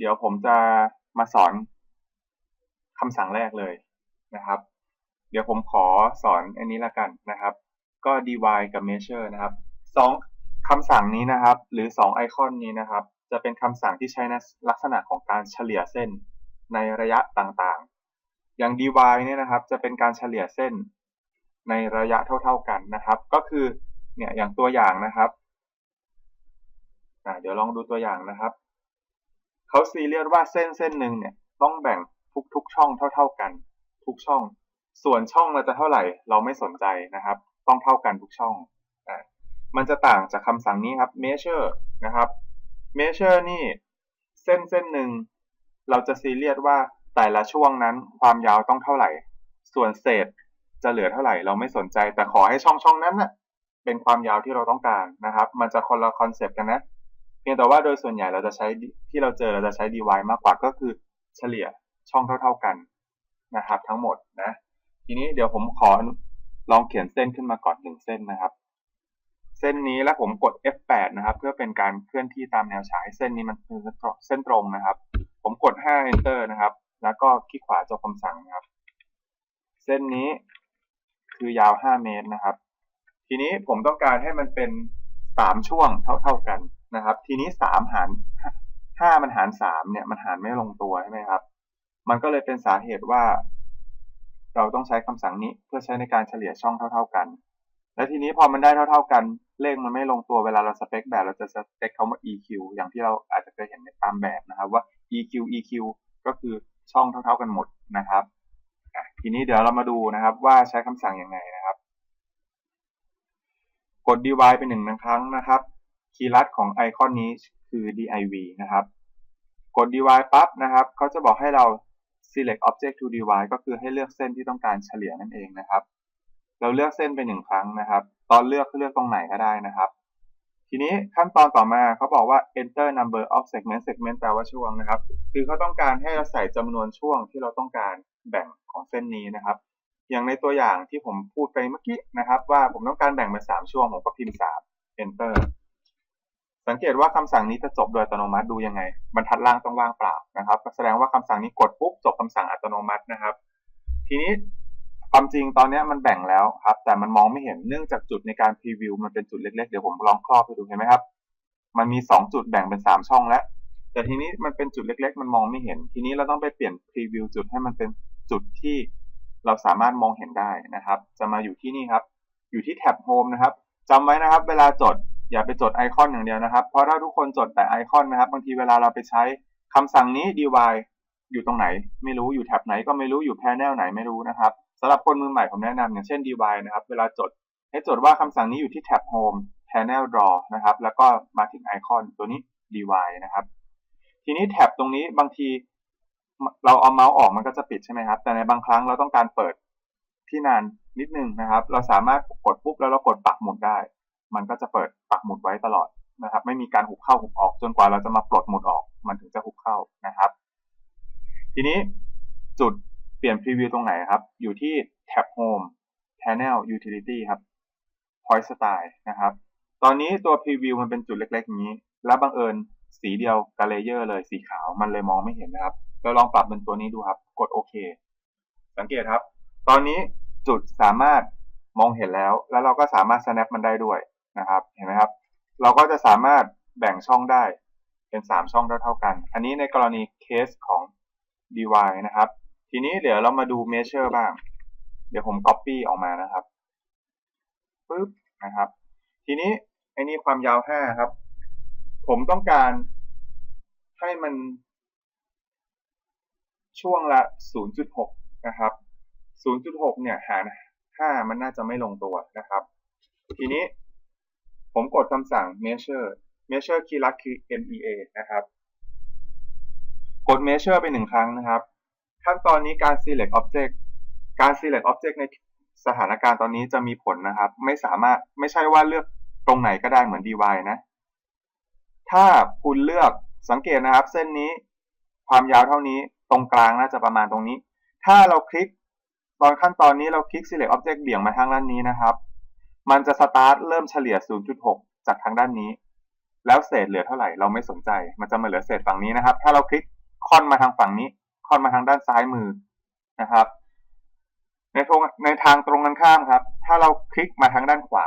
เดี๋ยวผมจะมาสอนคำสั่งแรกเลยนะครับ เดี๋ยวผมขอสอนอันนี้ละกันนะครับ ก็ divide กับ measure นะครับสองคำสั่งนี้นะครับ หรือ2ไอคอนนี้นะครับ จะเป็นคำสั่งที่ใช้ในลักษณะของการเฉลี่ยเส้นในระยะต่างๆ อย่าง divide เนี่ยนะครับ จะเป็นการเฉลี่ยเส้นในระยะเท่า ๆกันนะครับ ก็คือเนี่ยอย่างตัวอย่างนะครับเดี๋ยวลองดูตัวอย่างนะครับ เขาซีเรียสว่าเส้นเส้นหนึ่งเนี่ยต้องแบ่งทุกๆช่องเท่า ๆกัน ทุกช่อง ส่วนช่องเราจะเท่าไหร่ เราไม่สนใจนะครับ ต้องเท่ากันทุกช่องอมันจะต่างจากคำสั่งนี้ครับ measure นะครับ measure นี่เส้นเส้นหนึ่งเราจะซีเรียสว่าแต่ละช่วงนั้นความยาวต้องเท่าไหร่ ส่วนเศษจะเหลือเท่าไหร่ เราไม่สนใจแต่ขอให้ช่องช่องนั้นนะ่ะเป็นความยาวที่เราต้องการนะครับ มันจะคนละคอนเซปต์กันนะ เพียงแต่ว่าโดยส่วนใหญ่เราจะใช้ที่เราเจอเราจะใช้ dy มากกว่าก็คือเฉลี่ยช่องเท่า ๆกันนะครับ ทั้งหมดนะ ทีนี้เดี๋ยวผมขอลองเขียนเส้นขึ้นมาก่อนหนึ่งเส้นนะครับ เส้นนี้แล้วผมกด F8 นะครับ เพื่อเป็นการเคลื่อนที่ตามแนวฉายเส้นนี้มันคือเส้นตรงนะครับ ผมกด 5 Enter นะครับ แล้วก็คลิกขวาจบคำสั่งนะครับ เส้นนี้คือยาว 5 เมตรนะครับ ทีนี้ผมต้องการให้มันเป็น 3 ช่วงเท่า ๆกัน นะครับ ทีนี้สามหารห้ามันหารสามเนี่ย มันหารไม่ลงตัวใช่ไหมครับ มันก็เลยเป็นสาเหตุว่า เราต้องใช้คำสั่งนี้เพื่อใช้ในการเฉลี่ยช่องเท่า ๆกัน และทีนี้พอมันได้เท่า ๆกัน เลขมันไม่ลงตัวเวลาเราสเปคแบบเราจะสเปคคำว่า EQ อย่างที่เราอาจจะเคยเห็นในตามแบบนะครับว่า EQ EQ ก็คือช่องเท่า ๆกันหมดนะครับทีนี้เดี๋ยวเรามาดูนะครับว่าใช้คำสั่งยังไงนะครับ กด divide ไปหนึ่งครั้งนะครับ คีย์ลัดของไอคอนนี้คือ div นะครับ กด divide ปั๊บนะครับเขาจะบอกให้เรา select object to divide ก็คือให้เลือกเส้นที่ต้องการเฉลี่ยนั่นเองนะครับ เราเลือกเส้นไปหนึ่งครั้งนะครับ ตอนเลือกเลือกตรงไหนก็ได้นะครับ ทีนี้ขั้นตอนต่อมาเขาบอกว่า enter number of segment segment แปลว่าช่วงนะครับ คือเขาต้องการให้เราใส่จำนวนช่วงที่เราต้องการแบ่งของเส้นนี้นะครับ อย่างในตัวอย่างที่ผมพูดไปเมื่อกี้นะครับ ว่าผมต้องการแบ่งเป็น3ช่วงผมก็พิมพ์3 enter สังเกตว่าคำสั่งนี้จะจบโดยอัตโนมัติดูยังไง บรรทัดล่างต้องว่างเปล่านะครับ แสดงว่าคำสั่งนี้กดปุ๊บจบคำสั่งอัตโนมัตินะครับ ทีนี้ความจริงตอนนี้มันแบ่งแล้วครับ แต่มันมองไม่เห็นเนื่องจากจุดในการพรีวิวมันเป็นจุดเล็กๆ เดี๋ยวผมลองครอบให้ดูเห็นไหมครับ มันมี 2 จุดแบ่งเป็น 3 ช่องแล้ว แต่ทีนี้มันเป็นจุดเล็ก ๆ มันมองไม่เห็น ทีนี้เราต้องไปเปลี่ยนพรีวิวจุดให้มันเป็นจุดที่เราสามารถมองเห็นได้นะครับ จะมาอยู่ที่นี่ครับ อยู่ที่แท็บโฮมนะครับจำไว้นะครับ เวลาจด อย่าไปจดไอคอนอย่างเดียวนะครับ เพราะถ้าทุกคนจดแต่ไอคอนนะครับ บางทีเวลาเราไปใช้คำสั่งนี้ dy อยู่ตรงไหน ไม่รู้อยู่แท็บไหนก็ไม่รู้อยู่แพนเนลไหนไม่รู้นะครับสำหรับคนมือใหม่ผมแนะนำอย่างเช่น dy นะครับ เวลาจด ให้จดว่าคำสั่งนี้อยู่ที่แท็บ home panel draw นะครับ แล้วก็มาถึงไอคอนตัวนี้ dy นะครับ ทีนี้แท็บตรงนี้บางทีเราเอาเมาส์ออกมันก็จะปิดใช่ไหมครับ แต่ในบางครั้งเราต้องการเปิดที่นานนิดนึงนะครับ เราสามารถกดปุ๊บแล้วเรากดปักหมุดได้ มันก็จะเปิด การหุบเข้าหุบออกจนกว่าเราจะมาปลดหมุดออก มันถึงจะหุบเข้านะครับ ทีนี้จุดเปลี่ยนพรีวิวตรงไหนครับ อยู่ที่แท็บ Home Panel Utility ครับ Point Style นะครับ ตอนนี้ตัวพรีวิวมันเป็นจุดเล็กๆอย่างนี้ แล้วบังเอิญสีเดียวกับเลเยอร์เลยสีขาวมันเลยมองไม่เห็นนะครับ เราลองปรับเป็นตัวนี้ดูครับ กดโอเค สังเกตครับ ตอนนี้จุดสามารถมองเห็นแล้ว แล้วเราก็สามารถ snap มันได้ด้วยนะครับ เห็นไหมครับ เราก็จะสามารถ แบ่งช่องได้เป็น3ช่องเท่าๆกัน อันนี้ในกรณีเคสของ dy นะครับ ทีนี้เดี๋ยวเรามาดู measure บ้าง เดี๋ยวผม copy ออกมานะครับปึ๊บนะครับ ทีนี้ไอ้นี่ความยาว5ครับ ผมต้องการให้มันช่วงละ 0.6 นะครับ 0.6 เนี่ยหาร 5 มันน่าจะไม่ลงตัวนะครับ ทีนี้ผมกดคำสั่ง measure measure คีย์ลัดคือ mea นะครับ กด measure ไปหนึ่งครั้งนะครับ ขั้นตอนนี้การ select object การ select object ในสถานการณ์ตอนนี้จะมีผลนะครับ ไม่สามารถไม่ใช่ว่าเลือกตรงไหนก็ได้เหมือน dy นะ ถ้าคุณเลือกสังเกตนะครับ เส้นนี้ความยาวเท่านี้ตรงกลางน่าจะประมาณตรงนี้ ถ้าเราคลิกตอนขั้นตอนนี้เราคลิก select object เบี่ยงมาทางด้านนี้นะครับ มันจะสตาร์ทเริ่มเฉลี่ย 0.6 จากทางด้านนี้ แล้วเศษเหลือเท่าไหร่เราไม่สนใจ มันจะมาเหลือเศษฝั่งนี้นะครับ ถ้าเราคลิกค่อนมาทางฝั่งนี้ ค่อนมาทางด้านซ้ายมือนะครับ ในทางในทางตรงกันข้ามครับ ถ้าเราคลิกมาทางด้านขวา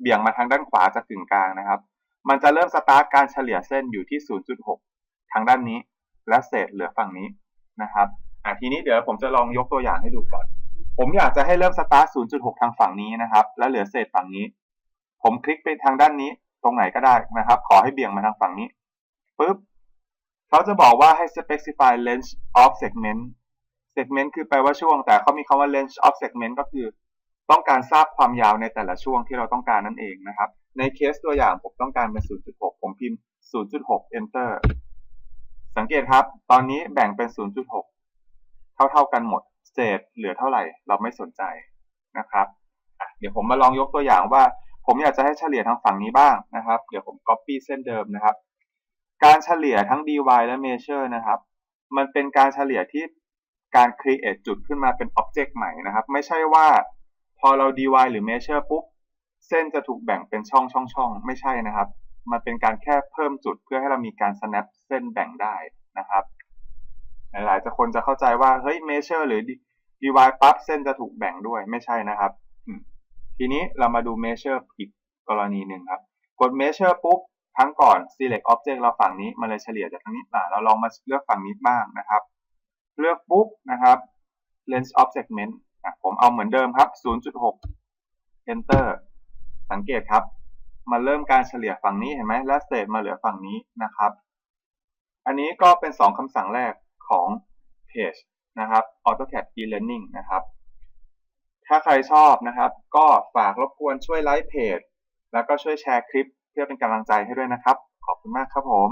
เบี่ยงมาทางด้านขวาจากกึ่งกลางนะครับ มันจะเริ่มสตาร์ทการเฉลี่ยเส้นอยู่ที่ 0.6 ทางด้านนี้ และเศษเหลือฝั่งนี้นะครับอะทีนี้เดี๋ยวผมจะลองยกตัวอย่างให้ดูก่อน ผมอยากจะให้เริ่มสตาร์ท 0.6 ทางฝั่งนี้นะครับ และเหลือเศษฝั่งนี้ ผมคลิกไปทางด้านนี้ ตรงไหนก็ได้นะครับ ขอให้เบี่ยงมาทางฝั่งนี้ปุ๊บเขาจะบอกว่าให้ specify length of segment segment คือแปลว่าช่วง แต่เขามีคำว่า length of segment ก็คือต้องการทราบความยาวในแต่ละช่วงที่เราต้องการนั่นเองนะครับ ในเคสตัวอย่างผมต้องการเป็น 0.6 ผมพิมพ์ 0.6 enter สังเกตครับ ตอนนี้แบ่งเป็น 0.6 เท่าเท่าๆกันหมด เศษเหลือเท่าไหร่ เราไม่สนใจนะครับ เดี๋ยวผมมาลองยกตัวอย่างว่า ผมอยากจะให้เฉลี่ยทางฝั่งนี้บ้างนะครับ เดี๋ยวผม copy เส้นเดิมนะครับ การเฉลี่ยทั้ง dy และ measure นะครับ มันเป็นการเฉลี่ยที่การ create จุดขึ้นมาเป็น object ใหม่นะครับ ไม่ใช่ว่าพอเรา dy หรือ measure ปุ๊บ เส้นจะถูกแบ่งเป็นช่องช่องช่องไม่ใช่นะครับ มันเป็นการแค่เพิ่มจุดเพื่อให้เรามีการ snap เส้นแบ่งได้นะครับหลายๆจะคนจะเข้าใจว่าเฮ้ย measure หรือ dy ปั๊บเส้นจะถูกแบ่งด้วยไม่ใช่นะครับ ทีนี้เรามาดู measure อีกกรณีหนึ่งครับ กด measure ปุ๊บครั้งก่อน select object เราฝั่งนี้มันเลยเฉลี่ยจากทางนี้มาเราลองมาเลือกฝั่งนี้บ้างนะครับ เลือกปุ๊บนะครับ length of segment อะผมเอาเหมือนเดิมครับ 0.6 enter สังเกตครับ มาเริ่มการเฉลี่ยฝั่งนี้เห็นไหมและเศษมาเหลือฝั่งนี้นะครับ อันนี้ก็เป็น 2คำสั่งแรกของ page นะครับ AutoCAD e-learning นะครับ ถ้าใครชอบนะครับ ก็ฝากรบกวนช่วยไลค์เพจ แล้วก็ช่วยแชร์คลิป เพื่อเป็นกำลังใจให้ด้วยนะครับ ขอบคุณมากครับผม